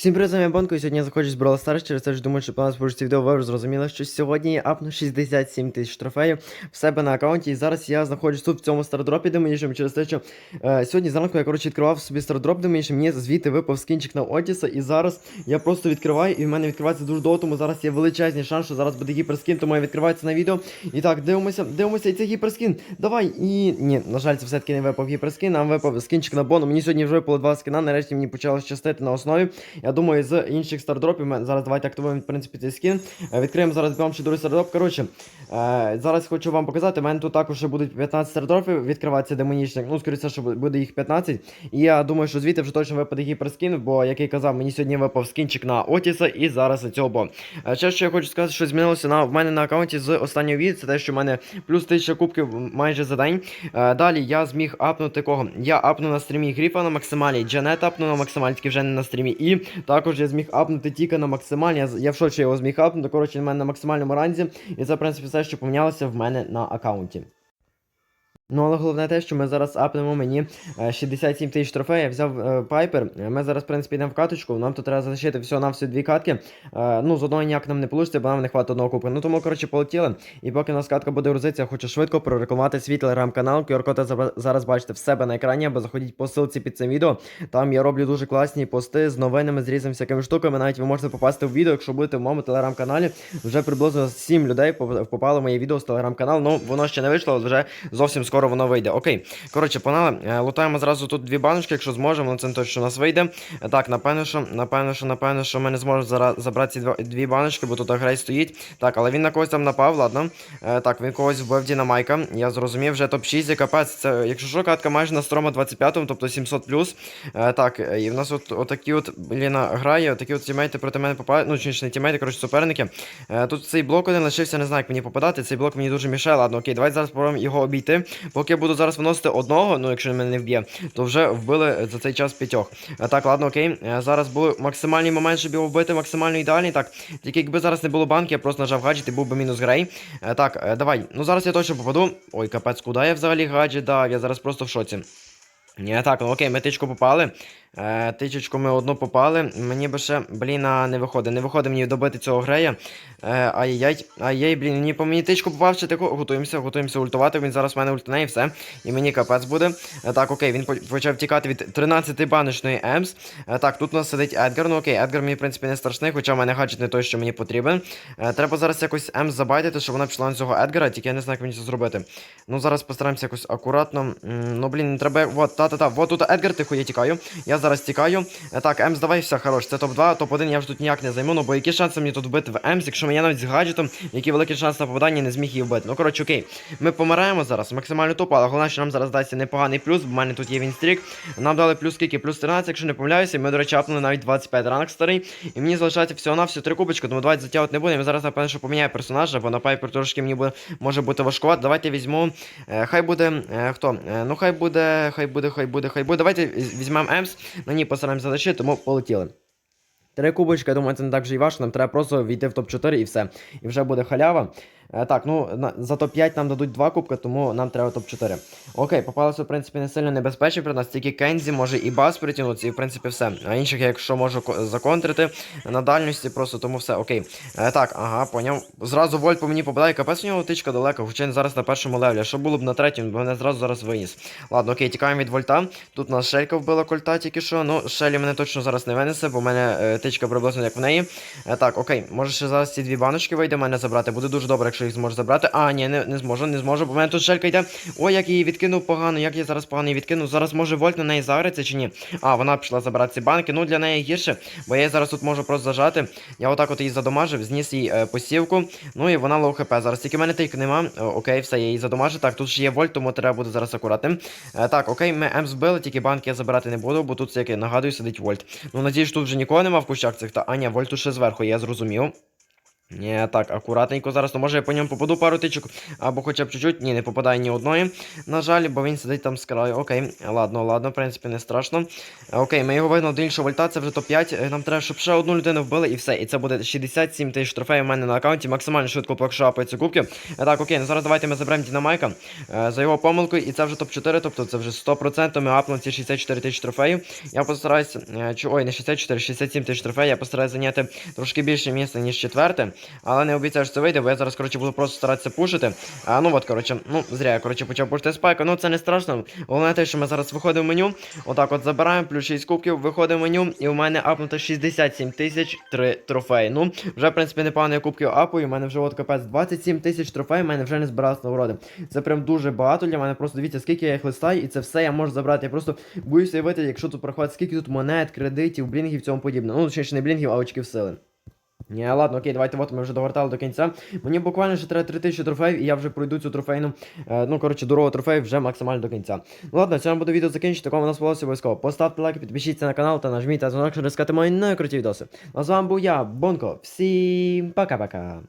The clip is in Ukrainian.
Всім привіт, з вами Бонко, і сьогодні я заходжу з Brawl Stars, через це ж думаю, що нас получиться відео, ви вже зрозуміли, що сьогодні я апну 67 тисяч трофеїв в себе на аккаунті, і зараз я знаходжусь тут в цьому стардропі демонішем, через те, що е, сьогодні зранку я, коротше, відкривав собі стардроп демонішем, мені звідти випав скінчик на Отіса, і зараз я просто відкриваю, і в мене відкривається дуже довго, тому зараз є величезний шанс, що зараз буде гіперскін, тому я відкривається на відео. І так, дивимося, дивимося, і це гіперскін, давай, і... Ні, на жаль, це все-таки не випав гіперскін, нам випав скінчик на бону, мені сьогодні вже випало два скіна, нарешті мені почало щастити на основі. Думаю, з інших стардропів ми зараз давайте активуємо в принципі цей скін. Е, Відкриємо зараз ще другий стардроп. Коротше, е, зараз хочу вам показати. У мене тут також будуть 15 стардропів відкриватися демонічних. Ну, скоріше, що буде їх 15. І я думаю, що звідти вже точно випаде гіперскін, бо, як я казав, мені сьогодні випав скінчик на Отіса і зараз цього бо. Е, Ще що я хочу сказати, що змінилося на в мене на аккаунті з останнього відео, це те, що в мене плюс 1000 кубків майже за день. Далі я зміг апнути кого? Я апну на стрімі Гріфа на максималі, Джанет апну на максималі, тільки вже не на стрімі. І також я зміг апнути тільки на з- я в шоці його зміг апнути. Коротше, в мене на максимальному ранзі. І це, в принципі, все, що помінялося в мене на аккаунті. Ну, але головне те, що ми зараз апнемо мені е, 67 тисяч трофеїв. Я взяв е, пайпер. Е, Ми зараз, в принципі, йдемо в каточку. Нам тут треба залишити всього на всі дві катки. Е, ну, з одного ніяк нам не вийде, бо нам не хватить одного кубка. Ну тому, коротше, полетіли. І поки у нас катка буде грузитися, хочу швидко прорекламувати свій телеграм-канал. QR-код зараз бачите в себе на екрані, або заходіть по ссылці під цим відео. Там я роблю дуже класні пости з новинами, з різними всякими штуками. Навіть ви можете попасти в відео, якщо будете в моєму телеграм-каналі. Вже приблизно 7 людей поп- попало в моє відео з телеграм-каналу. Ну, воно ще не вийшло, але вже зовсім скоро воно вийде. Окей. Коротше, панали, е, лутаємо зразу тут дві баночки, якщо зможемо, ну це не точно у нас вийде. Е, Так, напевно, що, напевно, що, напевно, що ми не зможемо забрати ці дві баночки, бо тут агрей стоїть. Так, але він на когось там напав, ладно. Е, так, він когось вбив Дінамайка. Я зрозумів, вже топ-6, капець. Це, якщо що, катка майже на строма 25, тобто 700 Е, так, і в нас от отакі от, блін, грає, отакі от тімейти проти мене попадають. Ну, чи не тімейти, коротше, суперники. Тут цей блок один лишився, не знаю, як мені попадати. Цей блок мені дуже мішає. Ладно, окей, давайте зараз спробуємо його обійти. Поки я буду зараз виносити одного, ну якщо мене не вб'є, то вже вбили за цей час п'ятьох. Е, так, ладно, окей. Е, зараз був максимальний момент, щоб його вбити, максимально ідеальний. Так, тільки якби зараз не було банки, я просто нажав гаджет і був би мінус грей. Е, так, давай. Ну зараз я точно попаду. Ой, капець, куди я взагалі гаджет дав? Я зараз просто в шоці. Ні, так, ну окей, ми тичку попали. Е, тичечку ми одну попали. Мені би ще, блін, а, не виходить. Не виходить мені добити цього грея. Е, ай-яй, ай-яй, блін, мені по мені тичку попав, ще тако. Готуємося, готуємося ультувати. Він зараз в мене ультане і все. І мені капець буде. Е, так, окей, він почав тікати від 13 баночної Емс. Е, так, тут у нас сидить Едгар. Ну окей, Едгар мені, в принципі, не страшний, хоча в мене гаджет не той, що мені потрібен. Е, треба зараз якось Емс забайтити, щоб вона пішла на цього Едгара, тільки я не знаю, як мені це зробити. Ну, зараз постараємося якось акуратно. Ну, блін, треба. Вот, та-та-та, вот тут Едгар, тихо, я тікаю. Я зараз тікаю. Так, Емс, давай, все, хорош. Це топ-2, топ-1 я вже тут ніяк не займу, ну бо які шанси мені тут вбити в Емс, якщо я навіть з гаджетом, який великий шанс на попадання, не зміг її вбити. Ну, коротше, окей. Ми помираємо зараз, максимально тупо, але головне, що нам зараз дасть непоганий плюс, бо в мене тут є вінстрік. Нам дали плюс скільки? Плюс 13, якщо не помиляюся. Ми, до речі, апнули навіть 25 ранок старий. І мені залишається всього на всього три кубочки, тому давайте затягувати не будемо. Я зараз, напевно, що поміняю персонажа, бо на пайпер трошки мені буде, може бути важкувато. Давайте візьму. Е, хай буде. Е, хто? Е, ну хай буде, хай буде, хай буде, хай буде. Давайте візьмемо Емс. На ній постараємося залишити, тому полетіли. Три кубочки, я думаю, це не так вже і важко. Нам треба просто війти в топ-4 і все. І вже буде халява. Е, так, ну за топ-5 нам дадуть два кубки, тому нам треба топ-4. Окей, попалося, в принципі, не сильно небезпечні при нас, тільки Кензі може і бас притягнутися, і в принципі все. А інших, якщо можу законтрити на дальності, просто тому все, окей. Е, так, ага, поняв. Зразу вольт по мені попадає, капець у нього тичка далеко, хоча він зараз на першому левлі. Що було б на третьому, бо мене зразу зараз виніс. Ладно, окей, тікаємо від вольта. Тут нас шелька вбила кольта тільки що. Ну, шелі мене точно зараз не винесе, бо в мене е, тичка приблизно як в неї. Так, окей, може ще зараз ці дві баночки вийде мене забрати. Буде дуже добре, якщо їх зможу забрати. А, ні, не, не зможу, не зможу, бо в мене тут шелька йде. Ой, як її відкинув погано, як я зараз погано її відкинув. Зараз може вольт на неї загриться чи ні. А, вона пішла забрати ці банки. Ну, для неї гірше, бо я її зараз тут можу просто зажати. Я отак от її задомажив, зніс їй е, посівку. Ну і вона лоу хп. Зараз тільки в мене тільки нема. О, окей, все, я її задомажив. Так, тут ще є вольт, тому треба буде зараз акуратним. Е, так, окей, ми М збили, тільки банки я забирати не буду, бо тут, як я нагадую, сидить вольт. Ну, надіюсь, тут вже нікого нема в кущах цих, та Аня, вольт тут ще зверху, я зрозумів. Ні, так, акуратненько зараз, ну може я по ньому попаду пару тичок, або хоча б чуть-чуть. Ні, не попадає ні одної. На жаль, бо він сидить там з краю. Окей, ладно, ладно, в принципі, не страшно. Е, Окей, ми його вигнали до іншого вольта, це вже топ-5. Нам треба, щоб ще одну людину вбили і все. І це буде 67 тисяч трофеїв у мене на аккаунті. Максимально швидко покшапаються кубки. Е, Так, окей, ну зараз давайте ми заберемо Дінамайка е, за його помилкою, і це вже топ-4, тобто це вже 100% ми апнемо ці 64 тисячі трофеїв. Я постараюся, е, ой, не 64, 67 тисяч трофеїв, я постараюся зайняти трошки більше місця, ніж четверте. Але не обіцяю, що це вийде, бо я зараз, коротше, буду просто старатися пушити. А, ну от, коротше, ну, зря я, коротше, почав пушити спайка. Ну, це не страшно. Головне те, що ми зараз виходимо в меню. Отак от забираємо, плюс 6 кубків, виходимо в меню, і у мене апнуто 67 тисяч 3 трофеї. Ну, вже, в принципі, непогано я кубків апую. У мене вже от капець 27 тисяч трофеїв, у мене вже не збиралися нагороди. Це прям дуже багато для мене. Просто дивіться, скільки я їх листаю, і це все я можу забрати. Я просто боюся уявити, якщо тут проходить, скільки тут монет, кредитів, блінгів і цьому подібне. Ну, точніше, не блінгів, а очків сили. Ні, ладно, окей, давайте от ми вже догортали до кінця. Мені буквально ще треба 3000 трофеїв, і я вже пройду цю трофейну, е, ну, коротше, дорогу трофеїв вже максимально до кінця. Ну ладно, цьому буду відео закінчити, такому нас сподобалося обов'язково. Поставте лайк, підпишіться на канал та нажміть на дзвонок, щоб рискати мої найкруті відоси. Ну, а з вами був я, Бонко. Всім пока-пока.